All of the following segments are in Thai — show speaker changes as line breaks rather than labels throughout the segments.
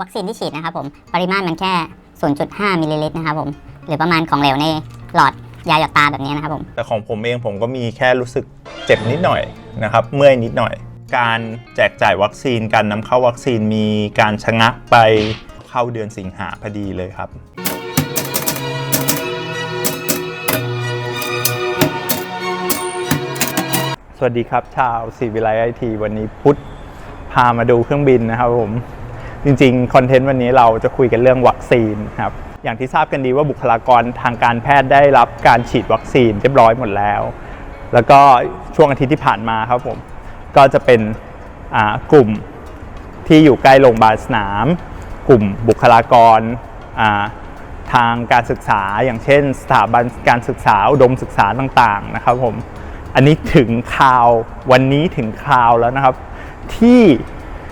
วัคซีนที่ฉีดนะครับผมปริมาตรมันแค่ 0.5มิลลิลิตรนะครับผมหรือประมาณของเหลวในหลอดยาหยอดตาแบบนี้นะครับผม
แต่ของผมเองผมก็มีแค่รู้สึกเจ็บนิดหน่อยนะครับเมื่อยนิดหน่อย การแจกจ่ายวัคซีนการนำเข้าวัคซีนมีการชะงักไปเข้าเดือนสิงหาพอดีเลยครับสวัสดีครับ ชาวสีวิไลไอทีวันนี้พุทธพามาดูเครื่องบินนะครับผม จริงๆ คอนเทนต์วันนี้เราจะคุยกันเรื่องวัคซีนครับ อย่างที่ทราบกันดีว่าบุคลากรทางการแพทย์ได้รับการฉีดวัคซีนเรียบร้อยหมดแล้ว แล้วก็ช่วงอาทิตย์ที่ผ่านมาครับผม ก็จะเป็นอ่ากลุ่มที่อยู่ใกล้โรงพยาบาลสนาม กลุ่มบุคลากรอ่าทางการศึกษาอย่างเช่น สถาบันการศึกษาอุดมศึกษาต่างๆนะครับผมอันนี้ถึงคราววันนี้ถึงคราวแล้วนะครับ ที่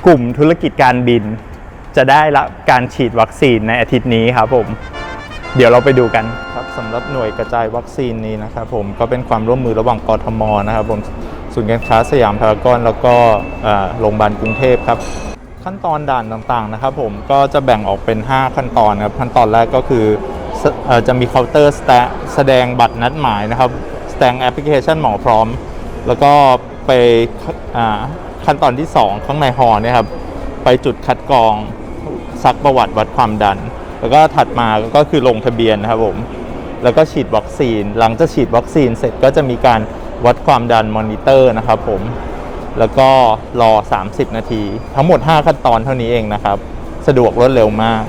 กลุ่มธุรกิจการบิน จะได้รับการฉีดวัคซีนในอาทิตย์นี้ครับผม เดี๋ยวเราไปดูกันครับสำหรับหน่วยกระจายวัคซีนนี้นะครับผมก็เป็นความร่วมมือระหว่างกทมนะครับผมศูนย์การค้าสยามพารากอนแล้วก็โรงพยาบาลกรุงเทพครับ ขั้นตอนด่านต่างๆนะครับผมก็จะแบ่งออกเป็น 5 ขั้นตอนครับขั้นตอนแรกก็คืออจะมีเคาน์เตอร์แสดงบัตรนัดหมายนะครับแสดงแอปพลิเคชันหมอพร้อม แล้วก็ไปขั้นตอนที่ 2 ข้างในหอเนี่ยครับ ไปจุดคัดกรองซักประวัติวัดความดัน แล้วก็ถัดมาก็คือลงทะเบียนนะครับผมแล้วก็ฉีดวัคซีน หลังจากฉีดวัคซีนเสร็จก็จะมีการวัดความดันมอนิเตอร์นะครับผมแล้วก็รอ 30 นาที ทั้งหมด 5 ขั้นตอนเท่านี้เองนะครับ สะดวกรวดเร็วมาก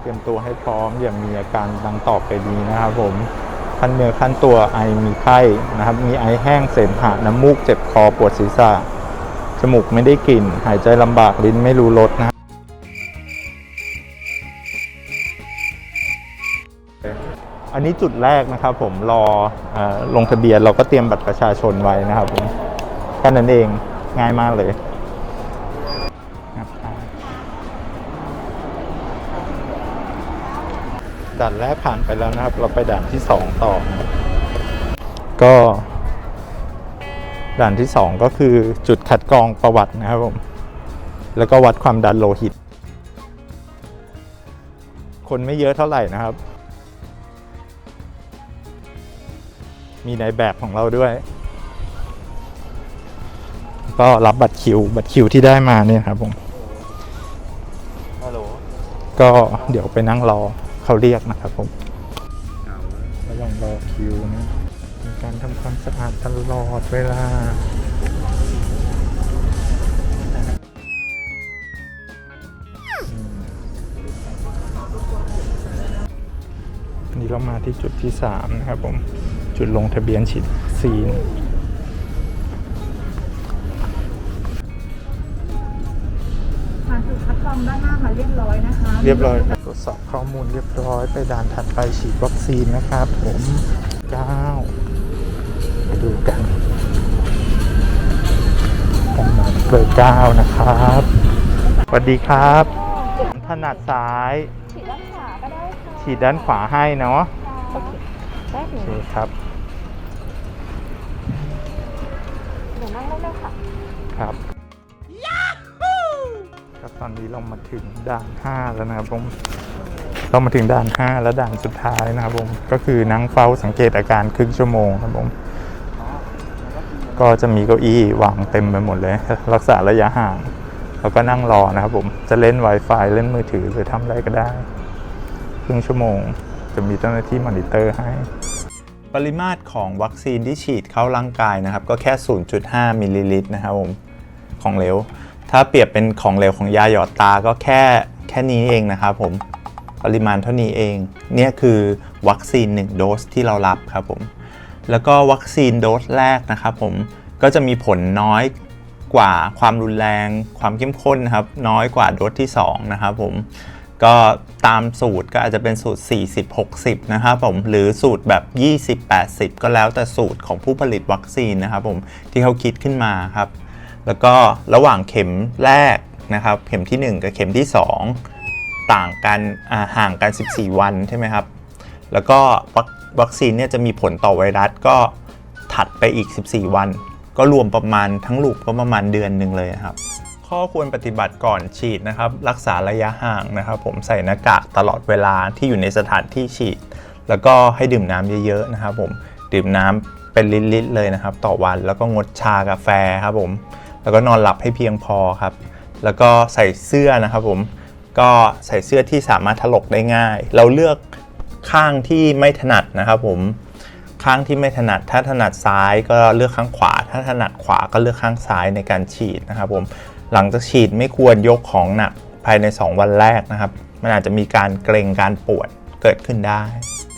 เตรียมตัวให้พร้อมอย่างมีอาการดังต่อไปนี้นะครับผมขั้นเนื้อขั้นตัวไอมีไข้นะครับ มีไอแห้งเสมหะน้ำมูกเจ็บคอปวดศีรษะ จมูกไม่ได้กลิ่น หายใจลำบากลิ้นไม่รู้รสนะอันนี้จุดแรกนะครับผมรออลงทะเบียนเราก็เตรียมบัตรประชาชนไว้นะครับผมแค่นั้นเองง่ายมากเลยดัด่านแรกผ่านไปแล้วนะครับ เราไปด่านที่สองต่อ ก็ ด่านที่สองก็คือจุดคัดกรองประวัตินะครับผมแล้วก็วัดความดันโลหิต คนไม่เยอะเท่าไหร่นะครับ มีในแบบของเราด้วย ก็รับบัตรคิว บัตรคิวที่ได้มาเนี่ยครับผม
ฮัลโหล
ก็เดี๋ยวไปนั่งรอเขาเรียกนะครับผมก็ต้องรอคิวนะมี การทำความสะอาดตลอดเวลานี่เรามาที่จุดที่ 3 นะครับผม จุดลงทะเบียนฉีดวัคซีน
ผ่านจุดคัดกรองด้านหน้ามาเรียบร้อยนะคะ
เรียบร้อยครับตรวจสอบข้อมูลเรียบร้อยไปด่านถัดไปฉีดวัคซีนนะครับผม 9 เบอร์9นะครับสวัสดีครับ ถนัดซ้าย
ฉีดด้านขวาก็ได้ค่ะ
ฉีดด้านขวาให้เนาะ
โอเคได้
โอ
ถึง
เคครับ
เดี๋ยวนั่งได้เลยค่ะ
ครับครับตอนนี้เรามาถึงด่าน5แล้วนะครับผมเรามาถึงด่าน5แล้วด่านสุดท้ายนะครับผมก็คือนั่งเฝ้าสังเกตอาการครึ่งชั่วโมงครับผม ก็จะมีเก้าอี้วางเต็มไปหมดเลย รักษาระยะห่าง แล้วก็นั่งรอนะครับผมจะเล่น Wi-Fi เล่นมือถือหรือทำอะไรก็ได้ ครึ่งชั่วโมงจะมีเจ้าหน้าที่มอนิเตอร์ให้ ปริมาตรของวัคซีนที่ฉีดเข้าร่างกายนะครับ ก็แค่ 0.5 มิลลิลิตรนะครับผมของเหลว ถ้าเปรียบเป็นของเหลวของยาหยอดตาก็แค่แค่นี้เองนะครับผมปริมาณเท่านี้เอง เนี่ยคือวัคซีน 1 โดสที่เรารับครับผม แล้วก็วัคซีนโดสแรกนะครับผมก็จะมีผลน้อยกว่าความรุนแรง ความเข้มข้นนะครับน้อยกว่าโดสที่2นะครับผมก็ตามสูตรก็อาจจะเป็นสูตร 40-60 นะครับผมหรือสูตรแบบ 20-80 ก็แล้วแต่สูตรของผู้ผลิตวัคซีนนะครับผมที่เขาคิดขึ้นมาครับ แล้วก็ระหว่างเข็มแรกนะครับ เข็มทีหนึ่1 กับเข็มที่ 2 ต่างกันห่างกัน 14 วันใช่ไหมครับ แล้วก็ วัคซีนเนี่ยจะมีผลต่อไวรัสก็ถัดไปอีก 14 วัน ก็รวมประมาณทั้งลูกก็ประมาณเดือนหนึ่งเลยครับขข้อควรปฏิบัติก่อนฉีดนะครับ รักษาระยะห่างนะครับ ผมใส่หน้ากากตลอดเวลาที่อยู่ในสถานที่ฉีด แล้วก็ให้ดื่มน้ำเยอะๆนะครับ ผมดื่มน้ำเป็นลิตรๆเลยนะครับ ต่อวันแล้วก็งดชากาแฟครับผมแล้วก็นอนหลับให้เพียงพอครับ แล้วก็ใส่เสื้อนะครับผมก็ใส่เสื้อที่สามารถถลกได้ง่าย เราเลือก ข้างที่ไม่ถนัดนะครับผมข้างที่ไม่ถนัด ถ้าถนัดซ้ายก็เลือกข้างขวา ถ้าถนัดขวาก็เลือกข้างซ้ายในการฉีดนะครับผมหลังจากฉีดไม่ควรยกของหนักภายใน 2 วันแรกนะครับ มันอาจจะมีการเกร็งการปวดเกิดขึ้นได้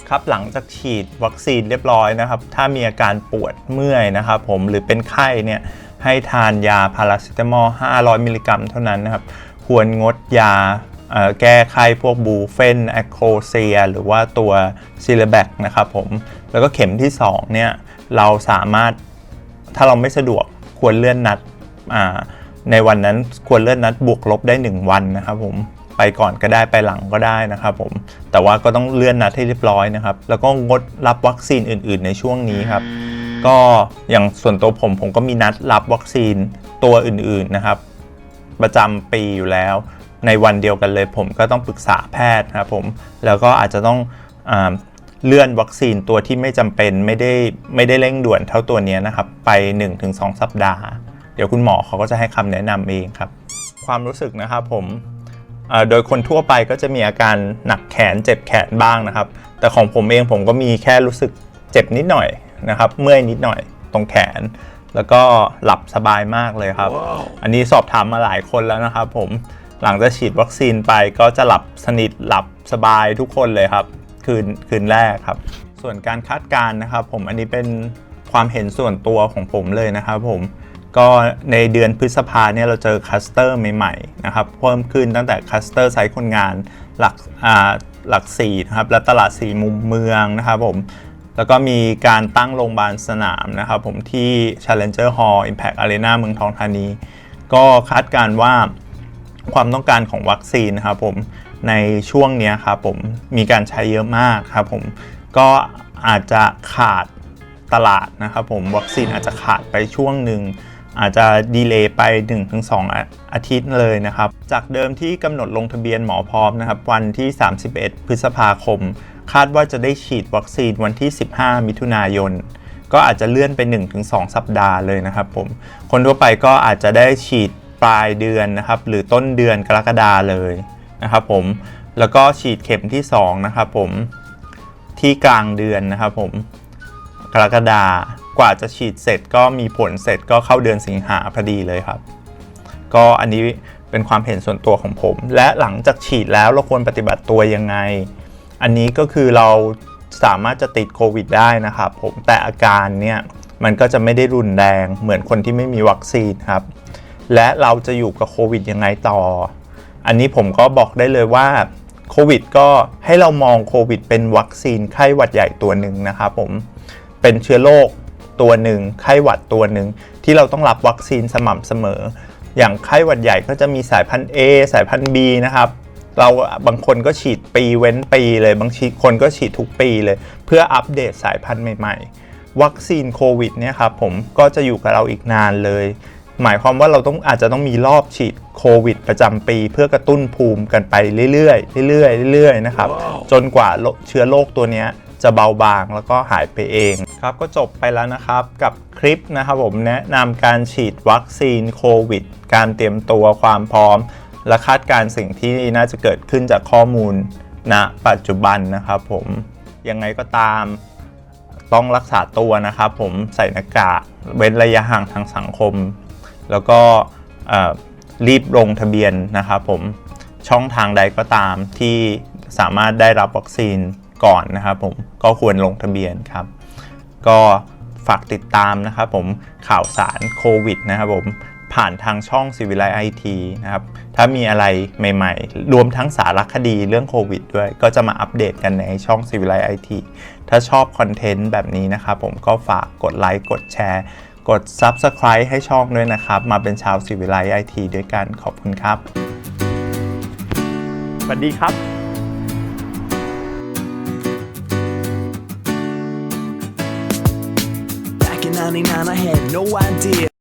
ครับหลังจากฉีดวัคซีนเรียบร้อยนะครับ ถ้ามีอาการปวดเมื่อยนะครับผมหรือเป็นไข้เนี่ยให้ทานยาพาราเซตามอล 500 มิลลิกรัมเท่านั้นนะครับ ควรงดยา แก้ไข้พวกบูเฟนแอคโคเซียหรือว่าตัวซิลแบกนะครับผม แล้วก็เข็มที่2เนี่ยเราสามารถถ้าเราไม่สะดวกควรเลื่อนนัดในวันนั้นควรเลื่อนนัดบวกลบได้ 1 วันนะครับผมไปก่อนก็ได้ไปหลังก็ได้นะครับผมแต่ว่าก็ต้องเลื่อนนัดให้เรียบร้อยนะครับ แล้วก็งดรับวัคซีนอื่น ๆ ในช่วงนี้ครับก็อย่างส่วนตัวผมผมก็มีนัดรับวัคซีนตัวอื่น ๆนะครับ ประจำปีอยู่แล้ว ในวันเดียวกันเลย ผมก็ต้องปรึกษาแพทย์นะครับผมแล้วก็อาจจะต้องอาเลื่อนวัคซีนตัวที่ไม่จำเป็นไม่ได้ไม่ได้เร่งด่วนเท่าตัวเนี้ยนะครับ ไป 1-2 สัปดาห์ เดี๋ยวคุณหมอเขาก็จะให้คำแนะนำเองครับ ความรู้สึกนะครับผมเอ่อโดยคนทั่วไปก็จะมีอาการหนักแขนเจ็บแขนบ้างนะครับ แต่ของผมเองผมก็มีแค่รู้สึกเจ็บนิดหน่อยนะครับ เมื่อยนิดหน่อยตรงแขน แล้วก็หลับสบายมากเลยครับอันนี้สอบถามมาหลายคนแล้วนะครับผม หลังจากฉีดวัคซีนไปก็จะหลับสนิทหลับสบายทุกคนเลยครับ คืนคืนแรกครับ ส่วนการคาดการณ์นะครับ ผมอันนี้เป็นความเห็นส่วนตัวของผมเลยนะครับผมก็ในเดือนพฤษภาเนี่ยเราเจอคัสเตอร์ใหม่ๆนะครับเพิ่มขึ้นตั้งแต่คัสเตอร์ไซต์คนงานหลักอ่าหลักสี่นะครับและตลาดสี่มุมเมืองนะครับผมแล้วก็มีการตั้งโรงพยาบาลสนามนะครับผมที่ Challenger Hall Impact Arena เมืองทองธานี ก็คาดการณ์ว่า ความต้องการของวัคซีนนะครับผมในช่วงนี้ครับผมมีการใช้เยอะมากครับผมก็อาจจะขาดตลาดนะครับผมวัคซีนอาจจะขาดไปช่วงหนึ่งอาจจะดีเลย์ไป 1-2อาอาทิตย์เลยนะครับ จากเดิมที่กำหนดลงทะเบียนหมอพร้อมนะครับ วันที่ 31 พฤษภาคม คาดว่าจะได้ฉีดวัคซีนวันที่ 15 มิถุนายน ก็อาจจะเลื่อนไป 1-2 สัปดาห์เลยนะครับผม คนทั่วไปก็อาจจะได้ฉีด ปลายเดือนนะครับ หรือต้นเดือนกรกฎาเลยนะครับผมแล้วก็ฉีดเข็มที่ 2 นะครับผมที่กลางเดือนนะครับผมกรกฎากว่าจะฉีดเสร็จก็มีผลเสร็จก็เข้าเดือนสิงหาพอดีเลยครับ ก็อันนี้เป็นความเห็นส่วนตัวของผม และหลังจากฉีดแล้วเราควรปฏิบัติตัวยังไง อันนี้ก็คือเราสามารถจะติดโควิดได้นะครับผมแต่อาการเนี่ยมันก็จะไม่ได้รุนแรงเหมือนคนที่ไม่มีวัคซีนครับ และเราจะอยู่กับโควิดยังไงต่อ อันนี้ผมก็บอกได้เลยว่าโควิดก็ให้เรามองโควิดเป็นวัคซีนไข้หวัดใหญ่ตัวหนึ่งนะครับผมเป็นเชื้อโรคตัวหนึ่งไข้หวัดตัวหนึ่งที่เราต้องรับวัคซีนสม่ำเสมอ อย่างไข้หวัดใหญ่ก็จะมีสายพันธุ์ A สายพันธุ์ B นะครับเราบางคนก็ฉีดปีเว้นปีเลยบางคนก็ฉีดทุกปีเลย เพื่ออัปเดตสายพันธุ์ใหม่ ๆ วัคซีนโควิดเนี่ยครับผมก็จะอยู่กับเราอีกนานเลย หมายความว่าเราต้องอาจจะต้องมีรอบฉีดโควิด ประจำปี เพื่อกระตุ้นภูมิกันไปเรื่อยๆเรื่อยๆเรื่อยๆนะครับ จนกว่าโรคเชื้อโรคตัวเนี้ยจะเบาบางแล้วก็หายไปเองครับก็จบไปแล้วนะครับกับคลิปนะครับผมแนะนำการฉีดวัคซีนโควิด การเตรียมตัวความพร้อม และคาดการณ์สิ่งที่น่าจะเกิดขึ้นจากข้อมูลณปัจจุบันนะครับผมยังไงก็ตามต้องรักษาตัวนะครับผมใส่หน้ากากเว้นระยะห่างทางสังคม แล้วก็รีบลงทะเบียนนะครับผมช่องทางใดก็ตามที่สามารถได้รับวัคซีนก่อนนะครับผมก็ควรลงทะเบียนครับ ก็ฝากติดตามนะครับผมข่าวสารโควิดนะครับผมผ่านทางช่องสิวิไลไอทีนะครับถ้ามีอะไรใหม่ๆ รวมทั้งสารคดีเรื่องโควิดด้วย ก็จะมาอัปเดตกันในช่องสิวิไลไอทีถ้าชอบคอนเทนต์แบบนี้นะครับผมก็ฝากกดไลค์กดแชร์ กด Subscribe ให้ช่องด้วยนะครับ มาเป็นชาวสิวิไลไอทีด้วยกันขอบคุณครับ สวัสดีครับ
Back in 99, I had no idea.